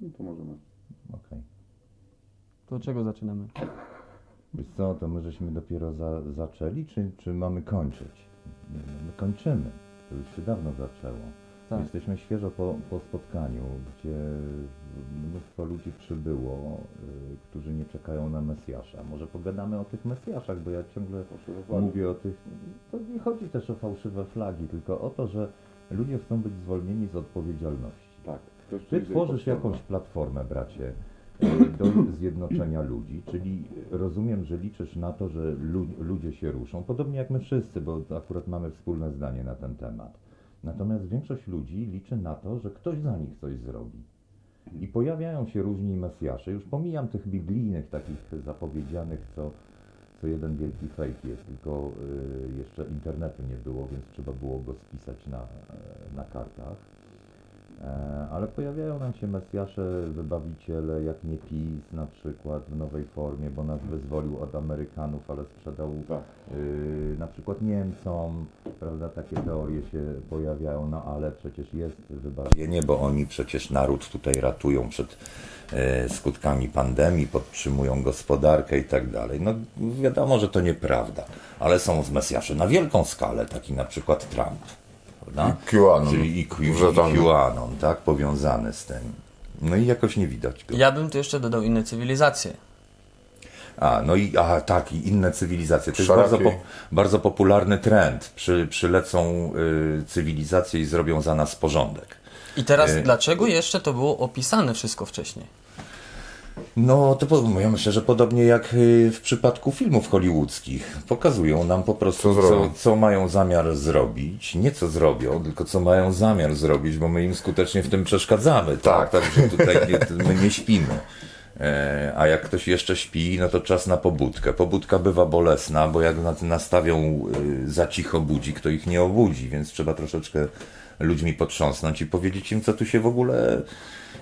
No to możemy. Okej. To od czego zaczynamy? Wiesz co, to my żeśmy dopiero za, zaczęli, czy, czy mamy kończyć? Nie, no, my kończymy. To już się dawno zaczęło. Tak. Jesteśmy świeżo po, po spotkaniu, gdzie mnóstwo ludzi przybyło, y, którzy nie czekają na Mesjasza. Może pogadamy o tych Mesjaszach, bo ja ciągle Proszę mówię o tych... To nie chodzi też o fałszywe flagi, tylko o to, że ludzie chcą być zwolnieni z odpowiedzialności. Tak. Ktoś Ty tworzysz jakąś platformę, bracie, y, do zjednoczenia ludzi, czyli rozumiem, że liczysz na to, że lu ludzie się ruszą, podobnie jak my wszyscy, bo akurat mamy wspólne zdanie na ten temat. Natomiast większość ludzi liczy na to, że ktoś za nich coś zrobi. I pojawiają się różni Mesjasze. Już pomijam tych biblijnych, takich zapowiedzianych, co, co jeden wielki fake jest, tylko y, jeszcze internetu nie było, więc trzeba było go spisać na, e, na kartach. E, Ale pojawiają nam się Mesjasze, wybawiciele, jak nie PiS na przykład w nowej formie, bo nas wyzwolił od Amerykanów, ale sprzedał Tak. y, na przykład Niemcom, prawda, takie teorie się pojawiają, no ale przecież jest wybawienie, bo oni przecież naród tutaj ratują przed e, skutkami pandemii, podtrzymują gospodarkę i tak dalej. No wiadomo, że to nieprawda, ale są z Mesjasze na wielką skalę, taki na przykład Trump, prawda? I QAnon. Czyli i, Q, i. QAnon, tak, powiązany z tym. No i jakoś nie widać go. Ja bym tu jeszcze dodał inne cywilizacje. A, no i a, tak, i inne cywilizacje. To jest bardzo, po, bardzo popularny trend. Przy, przylecą y, cywilizacje i zrobią za nas porządek. I teraz Y- dlaczego jeszcze to było opisane wszystko wcześniej? No, to po- ja myślę, że podobnie jak y, w przypadku filmów hollywoodzkich. Pokazują nam po prostu, Co co, zrobią. co, mają zamiar zrobić. Nie co zrobią, tylko co mają zamiar zrobić, bo my im skutecznie w tym przeszkadzamy. Tak, Tak. także tutaj nie, my nie śpimy. E, A jak ktoś jeszcze śpi, no to czas na pobudkę. Pobudka bywa bolesna, bo jak na- nastawią y, za cicho budzik, to ich nie obudzi, więc trzeba troszeczkę ludźmi potrząsnąć i powiedzieć im, co tu się w ogóle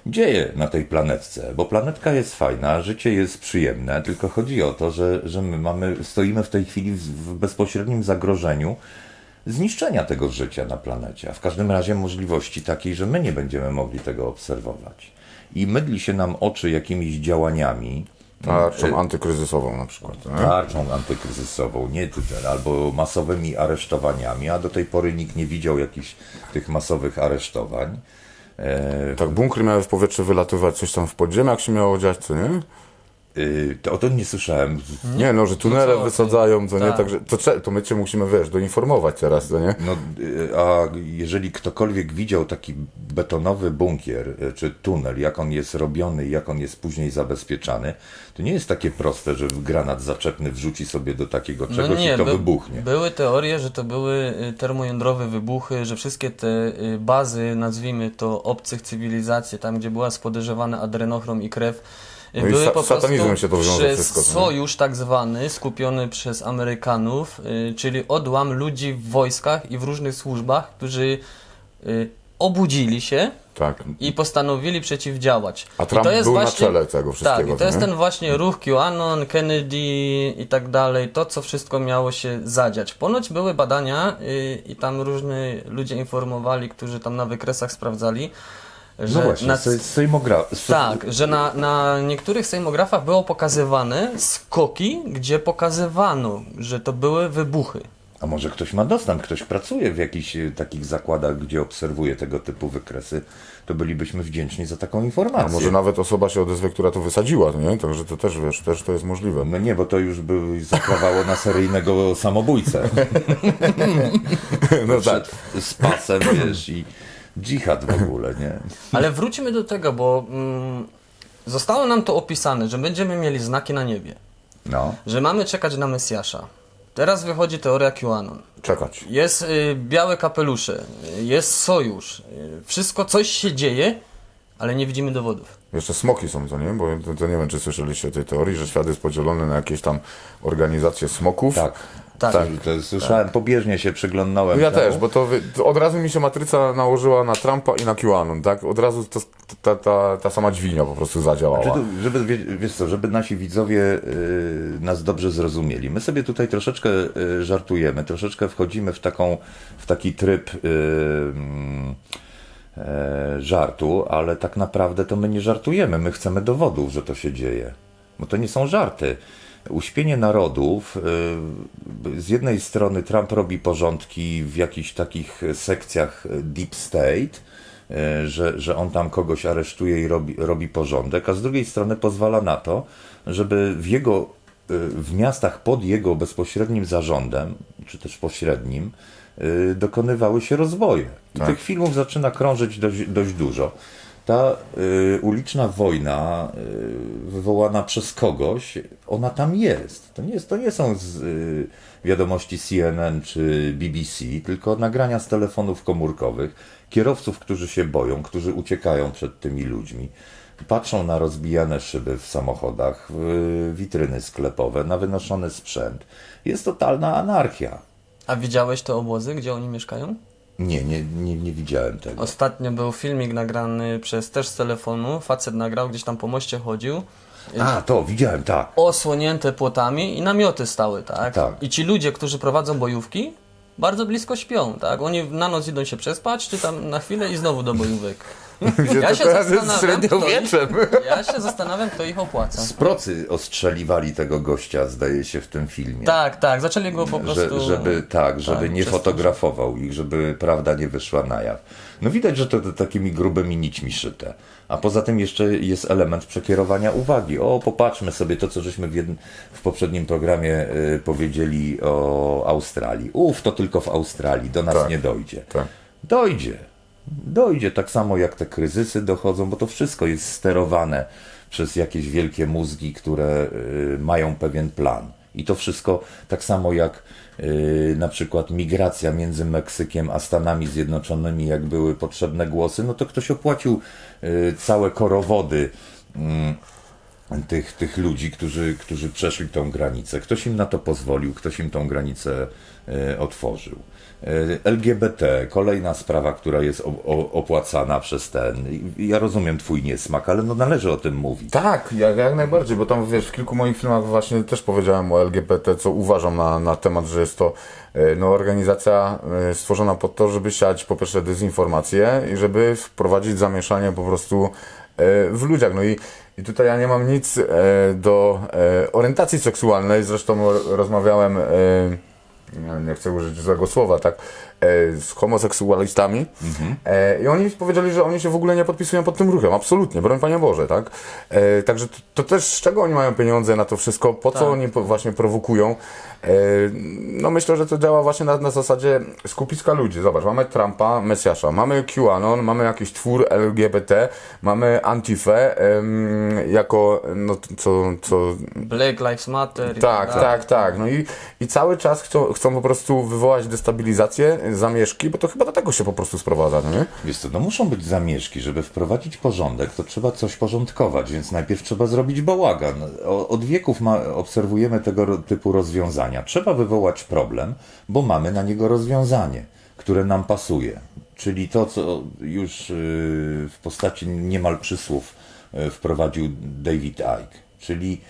dzieje na tej planetce. Bo planetka jest fajna, życie jest przyjemne, tylko chodzi o to, że, że my mamy, stoimy w tej chwili w, w bezpośrednim zagrożeniu zniszczenia tego życia na planecie, a w każdym razie możliwości takiej, że my nie będziemy mogli tego obserwować. I mydli się nam oczy jakimiś działaniami, Tarczą antykryzysową na przykład. Nie? tarczą antykryzysową, nie tyle, albo masowymi aresztowaniami, a do tej pory nikt nie widział jakichś tych masowych aresztowań. E, Tak, bunkry miały w powietrze wylatywać, coś tam w podziemiach się miało dziać, co nie? Y, to o tym nie słyszałem. Nie, no, że tunele co ty? wysadzają, co nie? Tak. Także to, to my cię musimy, wiesz, doinformować teraz, co nie? No, y, a jeżeli ktokolwiek widział taki betonowy bunkier y, czy tunel, jak on jest robiony i jak on jest później zabezpieczany, to nie jest takie proste, że granat zaczepny wrzuci sobie do takiego czegoś i to No by- wybuchnie. Były teorie, że to były termojądrowe wybuchy, że wszystkie te bazy, nazwijmy to obcych cywilizacji, tam gdzie była spodejrzewana adrenochrom i krew, No i były sa- po prostu satanizmem się to wiąże przez wszystko, sojusz tak zwany, skupiony przez Amerykanów, y, czyli odłam ludzi w wojskach i w różnych służbach, którzy y, obudzili się Tak. i postanowili przeciwdziałać. A I Trump to jest był na właśnie, czele tego wszystkiego, Tak, i to jest nie? ten właśnie ruch QAnon, Kennedy i tak dalej, to co wszystko miało się zadziać. Ponoć były badania y, i tam różni ludzie informowali, którzy tam na wykresach sprawdzali, że No właśnie, na, se- sejmogra... se- tak, że na, na niektórych sejmografach było pokazywane skoki, gdzie pokazywano, że to były wybuchy. A może ktoś ma dostęp, ktoś pracuje w jakichś y, takich zakładach, gdzie obserwuje tego typu wykresy, to bylibyśmy wdzięczni za taką A informację. może nawet osoba się odezwie, która to wysadziła, nie? Także to też, wiesz, też to jest możliwe. No nie, bo to już by zakrawało na seryjnego samobójcę. No Przed z pasem, wiesz, i dżihad w ogóle, nie? Ale wróćmy do tego, bo mm, zostało nam to opisane, że będziemy mieli znaki na niebie, No. że mamy czekać na Mesjasza. Teraz wychodzi teoria QAnon. Czekać. Jest y, białe kapelusze, y, jest sojusz, y, wszystko, coś się dzieje, ale nie widzimy dowodów. Jeszcze smoki są, co nie? Bo to, to nie wiem, czy słyszeliście o tej teorii, że świat jest podzielony na jakieś tam organizacje smoków. Tak. Tak. To, to słyszałem, pobieżnie się przyglądałem. Ja temu. też, bo to, wy- to od razu mi się matryca nałożyła na Trumpa i na QAnon, tak? Od razu to, ta, ta, ta sama dźwignia po prostu zadziałała. Czy tu, żeby, wie- wiesz co, żeby nasi widzowie y, nas dobrze zrozumieli. My sobie tutaj troszeczkę y, żartujemy, troszeczkę wchodzimy w taką, w taki tryb y, mm, e, żartu, ale tak naprawdę to my nie żartujemy, my chcemy dowodów, że to się dzieje. Bo to nie są żarty. Uśpienie narodów, y, z jednej strony Trump robi porządki w jakichś takich sekcjach deep state, y, że, że on tam kogoś aresztuje i robi, robi porządek, a z drugiej strony pozwala na to, żeby w jego, y, w miastach pod jego bezpośrednim zarządem, czy też pośrednim, dokonywały się rozwoje. I Tak. tych filmów zaczyna krążyć dość, dość dużo. Ta y, uliczna wojna y, wywołana przez kogoś, ona tam jest. To nie, jest, to nie są z, y, wiadomości CNN czy BBC, tylko nagrania z telefonów komórkowych, kierowców, którzy się boją, którzy uciekają przed tymi ludźmi. Patrzą na rozbijane szyby w samochodach, w witryny sklepowe, na wynoszony sprzęt. Jest totalna anarchia. A widziałeś te obozy, gdzie oni mieszkają? Nie, nie, nie, nie widziałem tego. Ostatnio był filmik nagrany przez też z telefonu. Facet nagrał, gdzieś tam po moście chodził. A, to widziałem, tak. Osłonięte płotami i namioty stały, tak? Tak. I ci ludzie, którzy prowadzą bojówki, bardzo blisko śpią, tak? Oni na noc idą się przespać, czy tam na chwilę i znowu do bojówek. Ja się kto średniowieczem. ich, ja się zastanawiam, kto ich opłaca. Z procy ostrzeliwali tego gościa, zdaje się, w tym filmie. Tak, tak, zaczęli go po prostu... Że, żeby tak, żeby tak, nie fotografował ich, żeby prawda nie wyszła na jaw. No widać, że to, to takimi grubymi nićmi szyte. A poza tym jeszcze jest element przekierowania uwagi. O, popatrzmy sobie to, co żeśmy w, jednym, w poprzednim programie y, powiedzieli o Australii. Uf, to tylko w Australii, do nas Tak. nie dojdzie. Tak. Dojdzie. Dojdzie tak samo jak te kryzysy dochodzą, bo to wszystko jest sterowane przez jakieś wielkie mózgi, które y, mają pewien plan. I to wszystko tak samo jak y, na przykład migracja między Meksykiem a Stanami Zjednoczonymi, jak były potrzebne głosy, no to ktoś opłacił y, całe korowody mm, tych, tych ludzi, którzy, którzy przeszli tą granicę. Ktoś im na to pozwolił, ktoś im tą granicę otworzył. E, LGBT, kolejna sprawa, która jest opłacana przez ten. Ja rozumiem Twój niesmak, ale no należy o tym mówić. Tak, jak, jak najbardziej, bo tam wiesz, w kilku moich filmach właśnie też powiedziałem o LGBT, co uważam na, na temat, że jest to e, no, organizacja e, stworzona po to, żeby siać po pierwsze dezinformację i żeby wprowadzić zamieszanie po prostu w ludziach. No i, i tutaj ja nie mam nic do orientacji seksualnej, zresztą ro- rozmawiałem, nie- nie chcę użyć złego słowa, tak, e, z homoseksualistami e, i oni powiedzieli, że oni się w ogóle nie podpisują pod tym ruchem, absolutnie, broń Panie Boże, tak. E, także to, to też z czego oni mają pieniądze na to wszystko, po co Tak. oni właśnie prowokują. No myślę, że to działa właśnie na, na zasadzie skupiska ludzi. Zobacz, mamy Trumpa, Mesjasza, mamy QAnon, mamy jakiś twór LGBT, mamy Antifę jako, no co, co Black Lives Matter. tak, dalej. tak, tak. No i, i cały czas chcą, chcą po prostu wywołać destabilizację, zamieszki, bo to chyba do tego się po prostu sprowadza, no nie? Wiesz co, no muszą być zamieszki, żeby wprowadzić porządek, to trzeba coś porządkować, więc najpierw trzeba zrobić bałagan. Od wieków ma, obserwujemy tego typu rozwiązania. Trzeba wywołać problem, bo mamy na niego rozwiązanie, które nam pasuje. Czyli to, co już yy, w postaci niemal przysłów yy, wprowadził David Icke. Czyli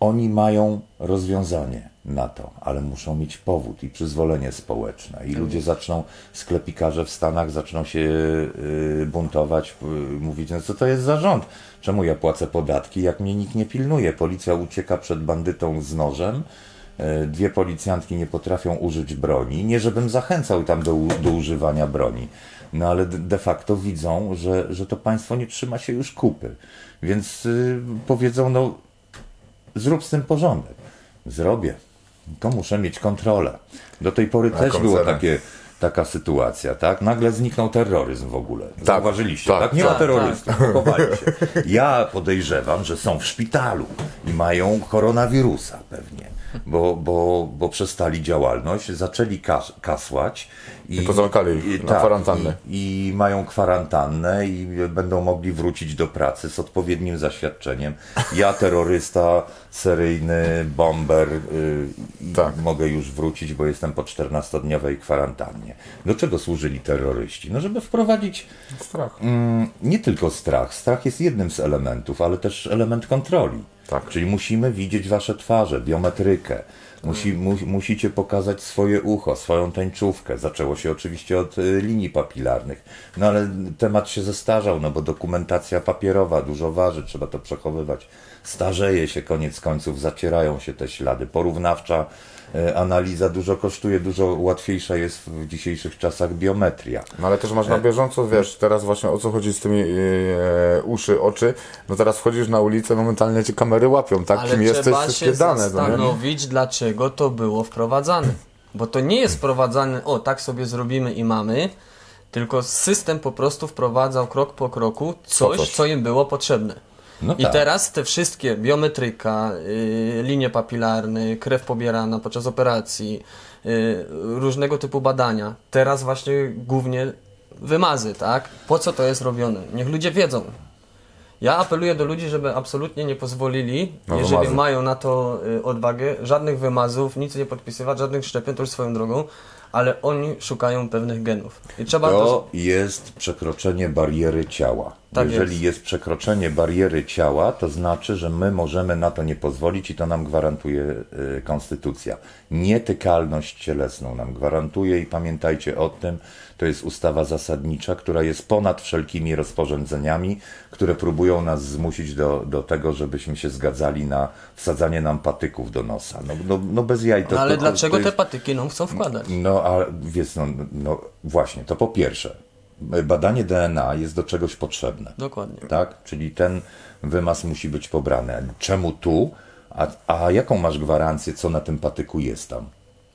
oni mają rozwiązanie na to, ale muszą mieć powód i przyzwolenie społeczne. I ludzie zaczną, sklepikarze w Stanach zaczną się y, buntować, y, mówić, no co to jest za rząd? Czemu ja płacę podatki, jak mnie nikt nie pilnuje? Policja ucieka przed bandytą z nożem, y, dwie policjantki nie potrafią użyć broni. Nie żebym zachęcał tam do, do używania broni, no ale de- facto widzą, że, że to państwo nie trzyma się już kupy. Więc powiedzą, no zrób z tym porządek. Zrobię. To muszę mieć kontrolę. Do tej pory też Jaką było takie, taka sytuacja, tak? Nagle zniknął terroryzm w ogóle. Zauważyliście, tak? tak, Nie tak, ma terrorystów, pochowali się. Ja podejrzewam, że są w szpitalu i mają koronawirusa pewnie, bo, bo, bo przestali działalność, zaczęli kas kasłać. I pozamykali ich na kwarantannę. I, I mają kwarantannę i będą mogli wrócić do pracy z odpowiednim zaświadczeniem. Ja, terrorysta, seryjny, bomber, y, Tak. mogę już wrócić, bo jestem po 14-dniowej kwarantannie. Do czego służyli terroryści? No, żeby wprowadzić Strach. mm, nie tylko strach. Strach jest jednym z elementów, ale też element kontroli. Tak. Czyli musimy widzieć wasze twarze, biometrykę. Musi, mu, musicie pokazać swoje ucho, swoją tęczówkę. Zaczęło się oczywiście od y, linii papilarnych. No ale temat się zestarzał, no bo dokumentacja papierowa dużo waży, trzeba to przechowywać. Starzeje się koniec końców, zacierają się te ślady. Porównawcza y, analiza dużo kosztuje, dużo łatwiejsza jest w dzisiejszych czasach biometria. No ale też masz na bieżąco, wiesz, teraz właśnie o co chodzi z tymi e, uszy, oczy, no teraz wchodzisz na ulicę, momentalnie cię kamery łapią, tak? Ale Kim jesteś, trzeba wszystkie się dane, no nie? zastanowić, dlaczego to było wprowadzane. Bo to nie jest wprowadzane, o tak sobie zrobimy i mamy, tylko system po prostu wprowadzał krok po kroku coś, coś. co im było potrzebne. No I tak. teraz te wszystkie biometryka, y, linie papilarne, krew pobierana podczas operacji, y, różnego typu badania, teraz właśnie głównie wymazy, tak? Po co to jest robione? Niech ludzie wiedzą. Ja apeluję do ludzi, żeby absolutnie nie pozwolili, Na jeżeli wymazy. mają na to y, odwagę, żadnych wymazów, nic nie podpisywać, żadnych szczepień, to już swoją drogą, ale oni szukają pewnych genów. I trzeba to... To jest przekroczenie bariery ciała. Tak Jeżeli jest. jest. przekroczenie bariery ciała, to znaczy, że my możemy na to nie pozwolić i to nam gwarantuje y, konstytucja. Nietykalność cielesną nam gwarantuje i pamiętajcie o tym, to jest ustawa zasadnicza, która jest ponad wszelkimi rozporządzeniami, które próbują nas zmusić do, do tego, żebyśmy się zgadzali na wsadzanie nam patyków do nosa. No, no, no bez jaj to No ale to, to, dlaczego jest... te patyki nam chcą wkładać? No, a wiesz, no, no właśnie, to po pierwsze, badanie DNA jest do czegoś potrzebne. Dokładnie. Tak? Czyli ten wymaz musi być pobrany. Czemu tu? A, a jaką masz gwarancję, co na tym patyku jest tam?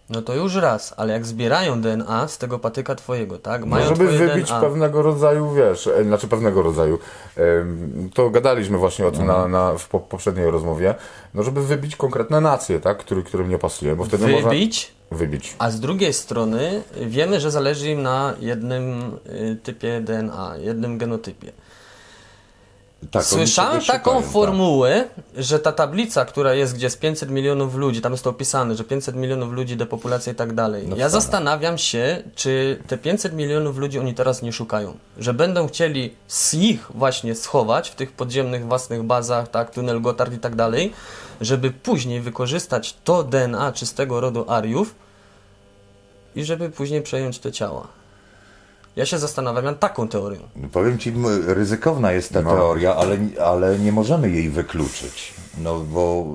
No to już raz, ale jak zbierają DNA z tego patyka twojego, tak? No, Mają żeby twoje wybić DNA. pewnego rodzaju, wiesz, e, znaczy pewnego rodzaju, em, to gadaliśmy właśnie o tym Mhm. na, na, w po, poprzedniej rozmowie, no żeby wybić konkretne nacje, tak, który, którym nie pasuje, bo wtedy można... Wybić, Wybić. a z drugiej strony wiemy, że zależy im na jednym y, typie DNA, jednym genotypie. Tak, Słyszałem taką szukają, formułę, że ta tablica, która jest, gdzie jest 500 milionów ludzi, tam jest to opisane, że 500 milionów ludzi, depopulacja i tak dalej. No ja zastanawiam się, czy te 500 milionów ludzi oni teraz nie szukają. Że będą chcieli z ich właśnie schować w tych podziemnych własnych bazach, tak, tunel Gotthard i tak dalej, żeby później wykorzystać to DNA czystego rodu Ariów i żeby później przejąć te ciała. Ja się zastanawiam nad taką teorią. Powiem ci, ryzykowna jest ta No. teoria, ale, ale nie możemy jej wykluczyć. No bo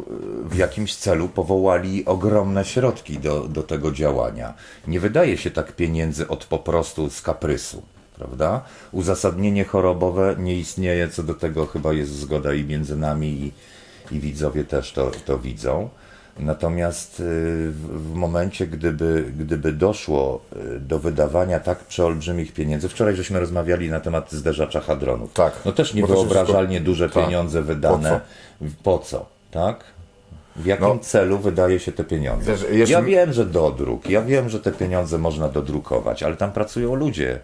y, w jakimś celu powołali ogromne środki do, do tego działania. Nie wydaje się tak pieniędzy od po prostu z kaprysu, prawda? Uzasadnienie chorobowe nie istnieje, co do tego chyba jest zgoda i między nami i, i widzowie też to, to widzą. Natomiast y, w momencie, gdyby, gdyby doszło y, do wydawania tak przeolbrzymich pieniędzy, wczoraj żeśmy rozmawiali na temat zderzacza hadronów. Tak, No też niewyobrażalnie duże tak. pieniądze wydane. Po co? Tak? W jakim No. celu wydaje się te pieniądze? Wiesz, jeśli- Ja wiem, że dodruk, ja wiem, że te pieniądze można dodrukować, ale tam pracują ludzie.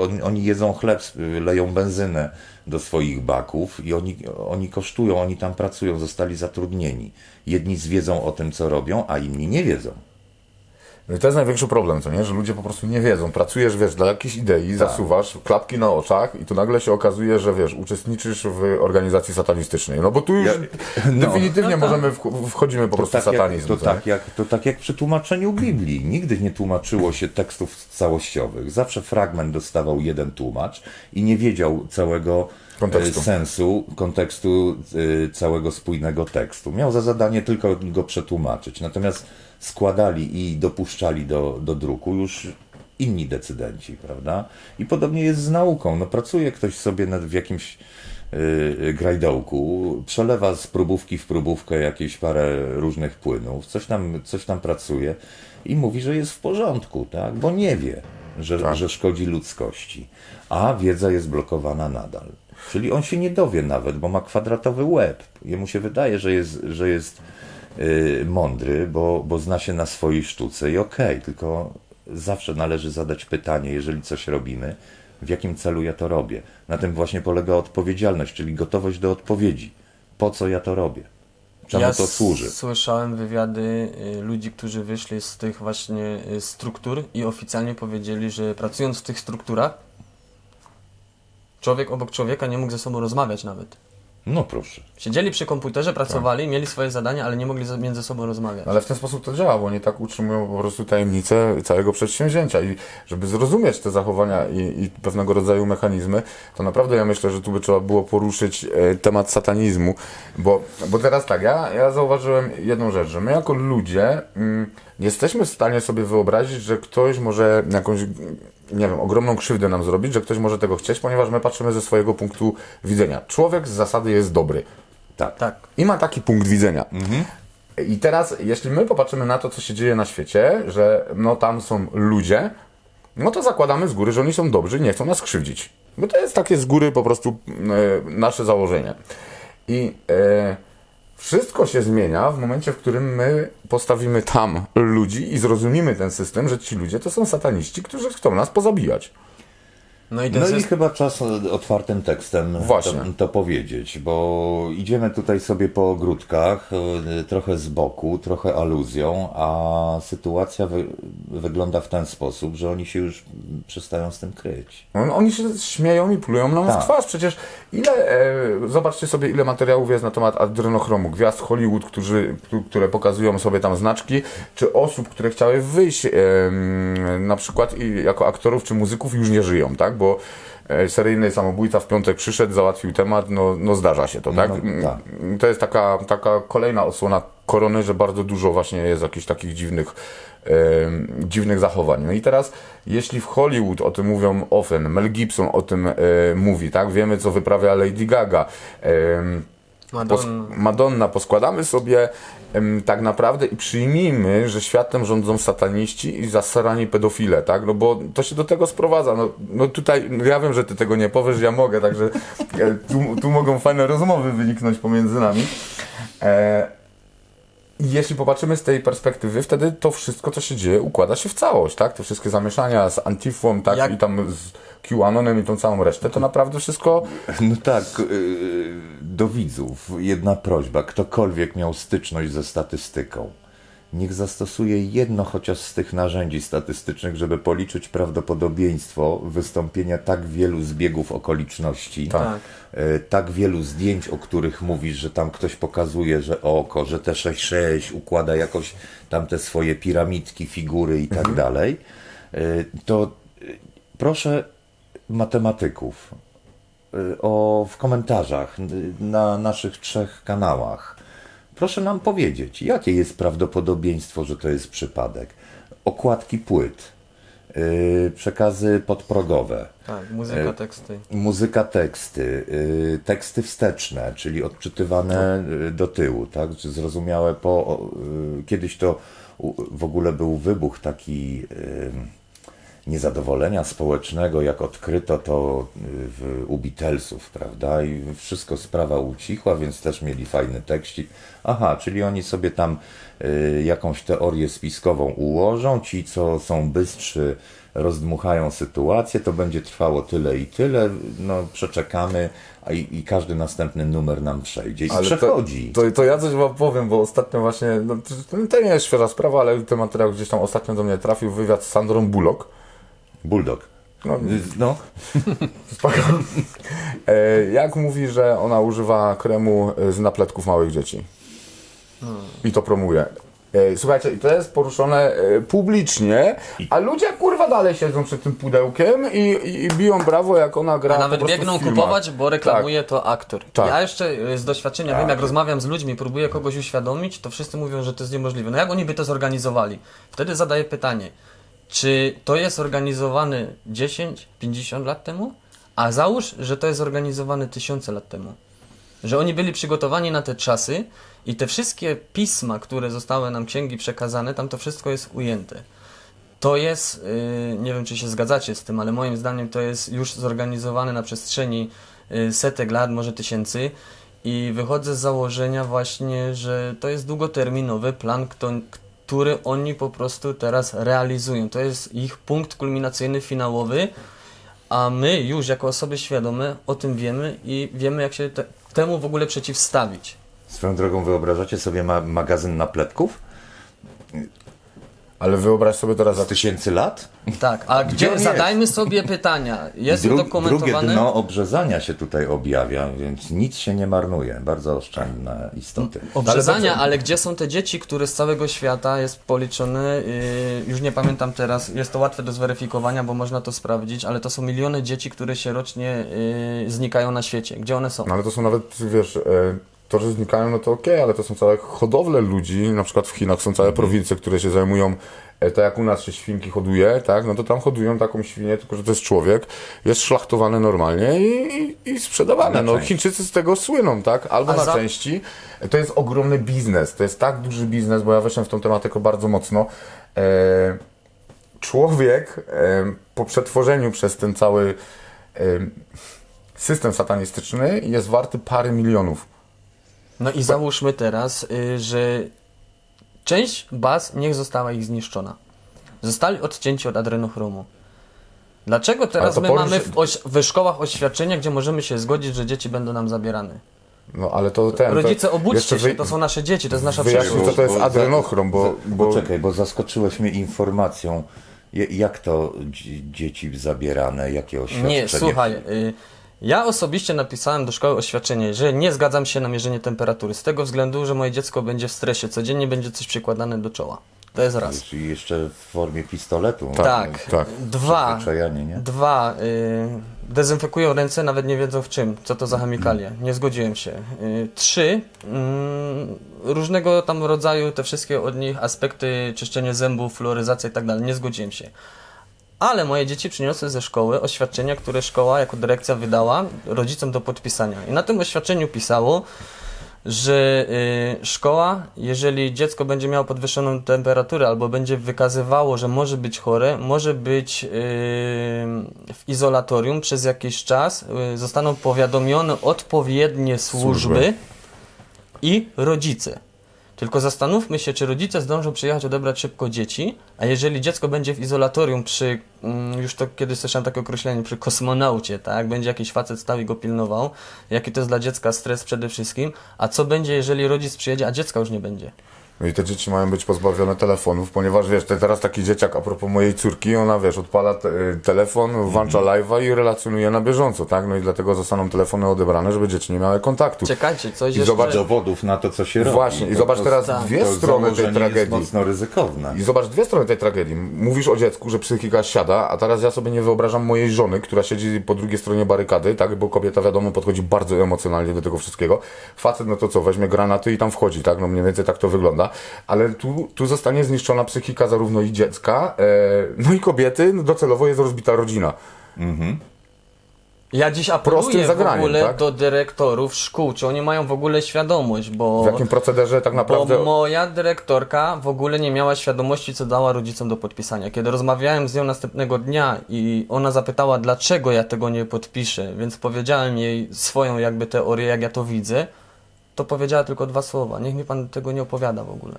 Oni, oni jedzą chleb, leją benzynę do swoich baków i oni, oni kosztują, oni tam pracują, zostali zatrudnieni. Jedni wiedzą o tym, co robią, a inni nie wiedzą. No i to jest największy problem, co nie? Że ludzie po prostu nie wiedzą. Pracujesz, wiesz, dla jakiejś idei, zasuwasz, klapki na oczach i tu nagle się okazuje, że wiesz, uczestniczysz w organizacji satanistycznej. No bo tu już Ja- no. definitywnie możemy, wch- wchodzimy po prostu w tak satanizm. Jak, to, tak jak, to tak jak przy tłumaczeniu Biblii. Nigdy nie tłumaczyło się tekstów całościowych. Zawsze fragment dostawał jeden tłumacz i nie wiedział całego Kontekstu. e, sensu, kontekstu e, całego spójnego tekstu. Miał za zadanie tylko go przetłumaczyć. Natomiast składali i dopuszczali do, do druku już inni decydenci, prawda? I podobnie jest z nauką. No pracuje ktoś sobie nad, w jakimś yy, grajdołku, przelewa z próbówki w próbówkę jakieś parę różnych płynów, coś tam, coś tam pracuje i mówi, że jest w porządku, tak? Bo nie wie, że, Tak. że szkodzi ludzkości. A wiedza jest blokowana nadal. Czyli on się nie dowie nawet, bo ma kwadratowy łeb. Jemu się wydaje, że jest, że jest mądry, bo, bo zna się na swojej sztuce i okej, tylko zawsze należy zadać pytanie, jeżeli coś robimy, w jakim celu ja to robię. Na tym właśnie polega odpowiedzialność, czyli gotowość do odpowiedzi. Po co ja to robię? Czemu ja to służy? Słyszałem wywiady y, ludzi, którzy wyszli z tych właśnie y, struktur i oficjalnie powiedzieli, że pracując w tych strukturach, człowiek obok człowieka nie mógł ze sobą rozmawiać nawet. No proszę. Siedzieli przy komputerze, pracowali, mieli swoje zadania, ale nie mogli ze- między sobą rozmawiać. Ale w ten sposób to działa, bo oni tak utrzymują po prostu tajemnicę całego przedsięwzięcia i żeby zrozumieć te zachowania i, i pewnego rodzaju mechanizmy, to naprawdę ja myślę, że tu by trzeba było poruszyć e, temat satanizmu, bo, bo teraz tak, ja, ja zauważyłem jedną rzecz, że my jako ludzie mm, jesteśmy w stanie sobie wyobrazić, że ktoś może jakąś, nie wiem, ogromną krzywdę nam zrobić, że ktoś może tego chcieć, ponieważ my patrzymy ze swojego punktu widzenia. Człowiek z zasady jest dobry. Tak. Tak. I ma taki punkt widzenia. I teraz, jeśli my popatrzymy na to, co się dzieje na świecie, że no tam są ludzie, no to zakładamy z góry, że oni są dobrzy i nie chcą nas krzywdzić. Bo to jest takie z góry po prostu e, nasze założenie. I e, wszystko się zmienia w momencie, w którym my postawimy tam ludzi i zrozumiemy ten system, że ci ludzie to są sataniści, którzy chcą nas pozabijać. No i No i chyba czas otwartym tekstem Właśnie. To, to powiedzieć, bo idziemy tutaj sobie po ogródkach, y, trochę z boku, trochę aluzją, a sytuacja wy, wygląda w ten sposób, że oni się już przestają z tym kryć. On, oni się śmieją i plują nam Tak. w twarz. Przecież ile, e, zobaczcie sobie, ile materiałów jest na temat adrenochromu, gwiazd Hollywood, którzy, któ- które pokazują sobie tam znaczki, czy osób, które chciały wyjść e, na przykład jako aktorów czy muzyków już nie żyją, tak? Bo seryjny samobójca w piątek przyszedł, załatwił temat, no, no zdarza się to, tak? No, Mm, tak. To jest taka, taka kolejna osłona korony, że bardzo dużo właśnie jest jakichś takich dziwnych, em, dziwnych zachowań. No i teraz, jeśli w Hollywood o tym mówią often, Mel Gibson o tym e, mówi, tak? Wiemy, co wyprawia Lady Gaga. Em, Pos Madonna, Madonna, poskładamy sobie em, tak naprawdę i przyjmijmy, że światem rządzą sataniści i zasrani pedofile, tak? No bo to się do tego sprowadza. No, no tutaj, no ja wiem, że ty tego nie powiesz, ja mogę, także e, tu, tu mogą fajne rozmowy wyniknąć pomiędzy nami. E, i jeśli popatrzymy z tej perspektywy, wtedy to wszystko, co się dzieje, układa się w całość, tak? Te wszystkie zamieszania z Antifą, tak? Jak- I tam z QAnonem i tą całą resztę, to naprawdę wszystko No tak, yy, do widzów. Jedna prośba. Ktokolwiek miał styczność ze statystyką, niech zastosuje jedno chociaż z tych narzędzi statystycznych, żeby policzyć prawdopodobieństwo wystąpienia tak wielu zbiegów okoliczności, Tak. yy, tak wielu zdjęć, o których mówisz, że tam ktoś pokazuje, że oko, że te 6-6 układa jakoś tam te swoje piramidki, figury i tak dalej, yy, to yy, proszę matematyków, o, w komentarzach y, na naszych trzech kanałach. Proszę nam powiedzieć, jakie jest prawdopodobieństwo, że to jest przypadek. Okładki płyt, y, przekazy podprogowe, tak, muzyka, teksty. muzyka, teksty, y, teksty wsteczne, czyli odczytywane y, do tyłu, tak? Czy zrozumiałe po. y, Kiedyś to w ogóle był wybuch taki y, niezadowolenia społecznego, jak odkryto to y, w, u Beatlesów, prawda? I wszystko sprawa ucichła, więc też mieli fajny tekścik. Aha, czyli oni sobie tam y, jakąś teorię spiskową ułożą, ci co są bystrzy rozdmuchają sytuację, to będzie trwało tyle i tyle, no przeczekamy, a i, i każdy następny numer nam przejdzie i przechodzi. To, to, to ja coś wam powiem, bo ostatnio właśnie, no, to, to nie jest świeża sprawa, ale ten materiał gdzieś tam ostatnio do mnie trafił, wywiad z Sandrą Bullock. Bulldog. No, No, spoko. E, jak mówi, że ona używa kremu z napletków małych dzieci. I to promuje. E, Słuchajcie, i to jest poruszone e, publicznie, a ludzie kurwa dalej siedzą przed tym pudełkiem i, i, i biją brawo, jak ona gra. A nawet biegną kupować, bo reklamuje to aktor. Tak. Ja jeszcze z doświadczenia wiem, jak rozmawiam z ludźmi, próbuję kogoś uświadomić, to wszyscy mówią, że to jest niemożliwe. No jak oni by to zorganizowali? Wtedy zadaję pytanie, czy to jest organizowane 10, 50 lat temu? A załóż, że to jest zorganizowane tysiące lat temu. Że oni byli przygotowani na te czasy i te wszystkie pisma, które zostały nam księgi przekazane, tam to wszystko jest ujęte. To jest, y, nie wiem czy się zgadzacie z tym, ale moim zdaniem to jest już zorganizowane na przestrzeni y, setek lat, może tysięcy i wychodzę z założenia właśnie, że to jest długoterminowy plan, kto, który oni po prostu teraz realizują. To jest ich punkt kulminacyjny, finałowy, a my już jako osoby świadome o tym wiemy i wiemy jak się te, temu w ogóle przeciwstawić. Swoją drogą wyobrażacie sobie ma magazyn napletków? Ale wyobraź sobie teraz, Z jak tysięcy lat? Tak, a gdzie, jest? zadajmy sobie pytania. Jest Dru- Drugie udokumentowane? dno obrzezania się tutaj objawia, więc nic się nie marnuje. Bardzo oszczędne istoty. Obrzezania, Ale ale, gdzie są te dzieci, które z całego świata jest policzone, yy, już nie pamiętam teraz, jest to łatwe do zweryfikowania, bo można to sprawdzić, ale to są miliony dzieci, które się rocznie yy, znikają na świecie. Gdzie one są? No ale to są nawet, wiesz, e, to, że znikają, no to okej, ale to są całe hodowle ludzi, na przykład w Chinach są całe prowincje, które się zajmują, e, tak jak u nas się świnki hoduje, tak, no to tam hodują taką świnię, tylko że to jest człowiek, jest szlachtowane normalnie i, i, i sprzedawane. No. Chińczycy z tego słyną, tak, albo A na za- części. To jest ogromny biznes, to jest tak duży biznes, bo ja weszłem w tą tematykę bardzo mocno. E, człowiek e, po przetworzeniu przez ten cały e, system satanistyczny jest warty parę milionów. No i załóżmy teraz, y, że część baz niech została ich zniszczona. Zostali odcięci od adrenochromu. Dlaczego teraz to my porusz- mamy w, oś- w szkołach oświadczenia, gdzie możemy się zgodzić, że dzieci będą nam zabierane? No ale to ten. Rodzice, to obudźcie jeszcze się, wy- to są nasze dzieci, to jest nasza wyjaśnij, przyszłość. co to jest Bo- adrenochrom, bo, bo Poczekaj, bo zaskoczyłeś mnie informacją. Je- Jak to dzie- dzieci zabierane, jakie oświadczenie? Nie, słuchaj. Y, ja osobiście napisałem do szkoły oświadczenie, że nie zgadzam się na mierzenie temperatury. Z tego względu, że moje dziecko będzie w stresie. Codziennie będzie coś przykładane do czoła. To jest raz. Czyli jeszcze w formie pistoletu. Tak. tak. Dwa. Przyzwyczajenie, nie? Dwa. Y, dezynfekują ręce, nawet nie wiedzą w czym. Co to za chemikalia. Nie zgodziłem się. Y, trzy. Mm, różnego tam rodzaju, te wszystkie od nich aspekty, czyszczenie zębów, fluoryzacja i tak dalej. Nie zgodziłem się. Ale moje dzieci przyniosły ze szkoły oświadczenia, które szkoła jako dyrekcja wydała rodzicom do podpisania. I na tym oświadczeniu pisało, że y, szkoła, jeżeli dziecko będzie miało podwyższoną temperaturę albo będzie wykazywało, że może być chore, może być y, w izolatorium przez jakiś czas, y, zostaną powiadomione odpowiednie służby, Służby. i rodzice. Tylko zastanówmy się, czy rodzice zdążą przyjechać odebrać szybko dzieci, a jeżeli dziecko będzie w izolatorium przy, mm, już to kiedyś słyszałem takie określenie, przy kosmonaucie, tak, będzie jakiś facet stał i go pilnował, jaki to jest dla dziecka stres przede wszystkim, a co będzie, jeżeli rodzic przyjedzie, a dziecka już nie będzie? No i te dzieci mają być pozbawione telefonów, ponieważ wiesz, te, teraz taki dzieciak, a propos mojej córki, ona wiesz, odpala te, telefon, włącza live'a i relacjonuje na bieżąco, tak? No i dlatego zostaną telefony odebrane, żeby dzieci nie miały kontaktu. Czekajcie, coś I jeszcze... zobacz, Dowodów na to, co się robi. Właśnie, i To- zobacz to- teraz tak. dwie to strony tej tragedii. jest mocno ryzykowne. I zobacz dwie strony tej tragedii. Mówisz o dziecku, że psychika siada, a teraz ja sobie nie wyobrażam mojej żony, która siedzi po drugiej stronie barykady, tak? Bo kobieta wiadomo podchodzi bardzo emocjonalnie do tego wszystkiego. Facet, no to co, weźmie granaty i tam wchodzi, tak? No mniej więcej tak to wygląda. Ale tu, tu zostanie zniszczona psychika zarówno i dziecka, e, no i kobiety, no docelowo jest rozbita rodzina. Ja dziś apeluję w ogóle tak? do dyrektorów szkół, czy oni mają w ogóle świadomość, bo... W jakim procederze tak naprawdę... Bo moja dyrektorka w ogóle nie miała świadomości, co dała rodzicom do podpisania. Kiedy rozmawiałem z nią następnego dnia i ona zapytała, dlaczego ja tego nie podpiszę, więc powiedziałem jej swoją jakby teorię, jak ja to widzę, to powiedziała tylko dwa słowa. Niech mi pan tego nie opowiada w ogóle.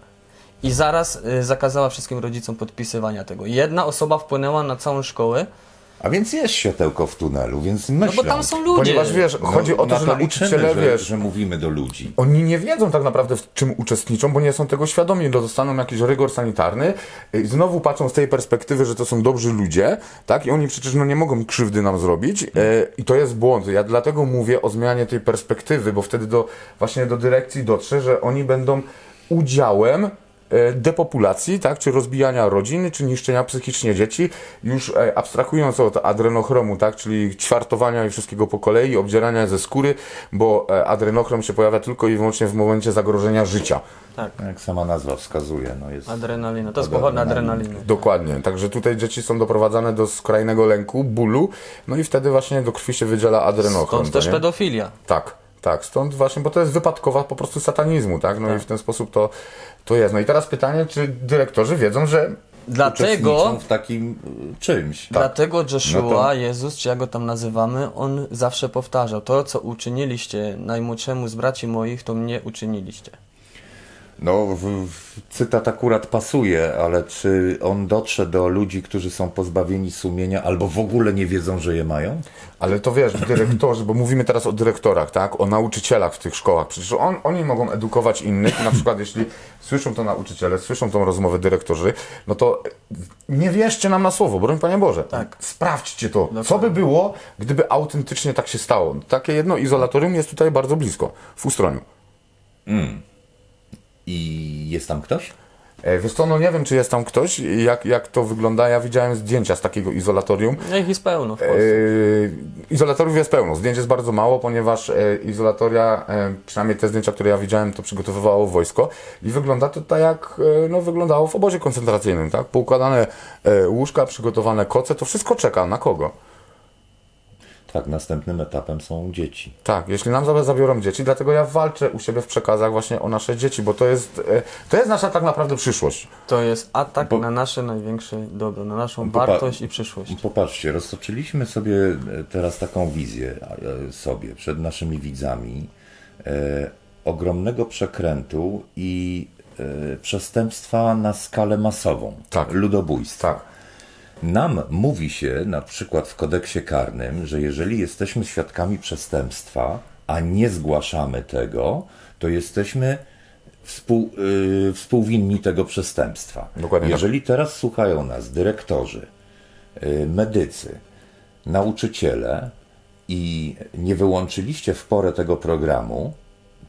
I zaraz y, zakazała wszystkim rodzicom podpisywania tego. Jedna osoba wpłynęła na całą szkołę, A więc jest światełko w tunelu, więc no myślę. bo tam są ludzie. Ponieważ wiesz, chodzi o to, że nauczyciele, że, wiesz, że mówimy do ludzi. Oni nie wiedzą tak naprawdę w czym uczestniczą, bo nie są tego świadomi, dostaną jakiś rygor sanitarny i znowu patrzą z tej perspektywy, że to są dobrzy ludzie, tak? I oni przecież no, nie mogą krzywdy nam zrobić e, i to jest błąd. Ja dlatego mówię o zmianie tej perspektywy, bo wtedy do, właśnie do dyrekcji dotrze, że oni będą udziałem depopulacji, tak, czy rozbijania rodzin, czy niszczenia psychicznie dzieci, już e, abstrahując od adrenochromu, tak, czyli ćwartowania i wszystkiego po kolei, obdzierania ze skóry, bo e, adrenochrom się pojawia tylko i wyłącznie w momencie zagrożenia życia. Tak, Jak sama nazwa wskazuje, no jest. adrenalina. To jest Od pochodna adrenaliny. Dokładnie. Także tutaj dzieci są doprowadzane do skrajnego lęku, bólu, no i wtedy właśnie do krwi się wydziela adrenochrom. Stąd też nie? pedofilia. Tak, tak, stąd właśnie, bo to jest wypadkowa po prostu satanizmu, tak? No i w ten sposób to, to jest. No i teraz pytanie, czy dyrektorzy wiedzą, że Dlatego, w takim y, czymś. dlatego Joshua, No to- Jezus, czy jak go tam nazywamy, on zawsze powtarzał, to co uczyniliście najmłodszemu z braci moich, to mnie uczyniliście. No, w, w, cytat akurat pasuje, ale czy on dotrze do ludzi, którzy są pozbawieni sumienia albo w ogóle nie wiedzą, że je mają? Ale to wiesz, dyrektorzy, bo mówimy teraz o dyrektorach, tak? O nauczycielach w tych szkołach. Przecież on, oni mogą edukować innych. Na przykład jeśli słyszą to nauczyciele, słyszą tą rozmowę dyrektorzy, no to nie wierzcie nam na słowo, broń Panie Boże. Tak. Sprawdźcie to. Co by było, gdyby autentycznie tak się stało? Takie jedno izolatorium jest tutaj bardzo blisko, w Ustroniu. I jest tam ktoś? E, Wiesz co, no nie wiem, czy jest tam ktoś, jak, jak to wygląda. Ja widziałem zdjęcia z takiego izolatorium. No ich jest pełno w Polsce. Yy, izolatoriów jest pełno. Zdjęć jest bardzo mało, ponieważ e, izolatoria, e, przynajmniej te zdjęcia, które ja widziałem, to przygotowywało wojsko i wygląda to tak, jak e, no, wyglądało w obozie koncentracyjnym. Tak? Poukładane e, łóżka, przygotowane koce, to wszystko czeka. Na kogo? Tak, następnym etapem są dzieci. Tak, jeśli nam za- zabiorą dzieci, dlatego ja walczę u siebie w przekazach właśnie o nasze dzieci, bo to jest, e, to jest nasza tak naprawdę przyszłość. To jest atak Bo- na nasze największe dobro, na naszą wartość i przyszłość. Popatrzcie, roztoczyliśmy sobie e, teraz taką wizję e, sobie przed naszymi widzami e, ogromnego przekrętu i e, przestępstwa na skalę masową, Tak. ludobójstwa. Tak. Nam mówi się na przykład w kodeksie karnym, że jeżeli jesteśmy świadkami przestępstwa, a nie zgłaszamy tego, to jesteśmy współ, y, współwinni tego przestępstwa. Dokładnie tak. jeżeli teraz słuchają nas dyrektorzy, y, medycy, nauczyciele i nie wyłączyliście w porę tego programu,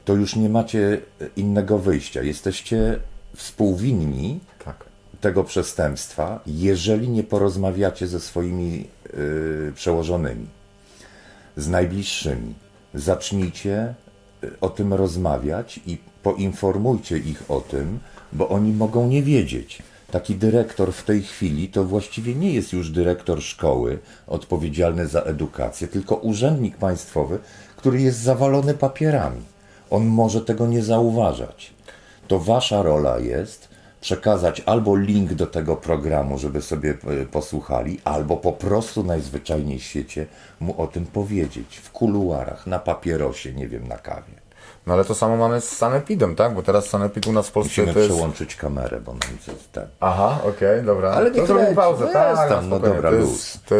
to już nie macie innego wyjścia. Jesteście współwinni Tak. Tego przestępstwa, jeżeli nie porozmawiacie ze swoimi y, przełożonymi, z najbliższymi. Zacznijcie y, o tym rozmawiać i poinformujcie ich o tym, bo oni mogą nie wiedzieć. Taki dyrektor w tej chwili to właściwie nie jest już dyrektor szkoły odpowiedzialny za edukację, tylko urzędnik państwowy, który jest zawalony papierami. On może tego nie zauważać to wasza rola jest przekazać albo link do tego programu, żeby sobie e, posłuchali, albo po prostu najzwyczajniej w świecie mu o tym powiedzieć. W kuluarach, na papierosie, nie wiem, na kawie. No ale to samo mamy z Sanepidem, tak? Bo teraz Sanepid u nas w Polsce Musimy to jest... przełączyć kamerę, bo nam ten. Aha, okej, dobra. Ale to niech zrobimy pauzę, tak, jest tam, no no dobra, to luz. jest, to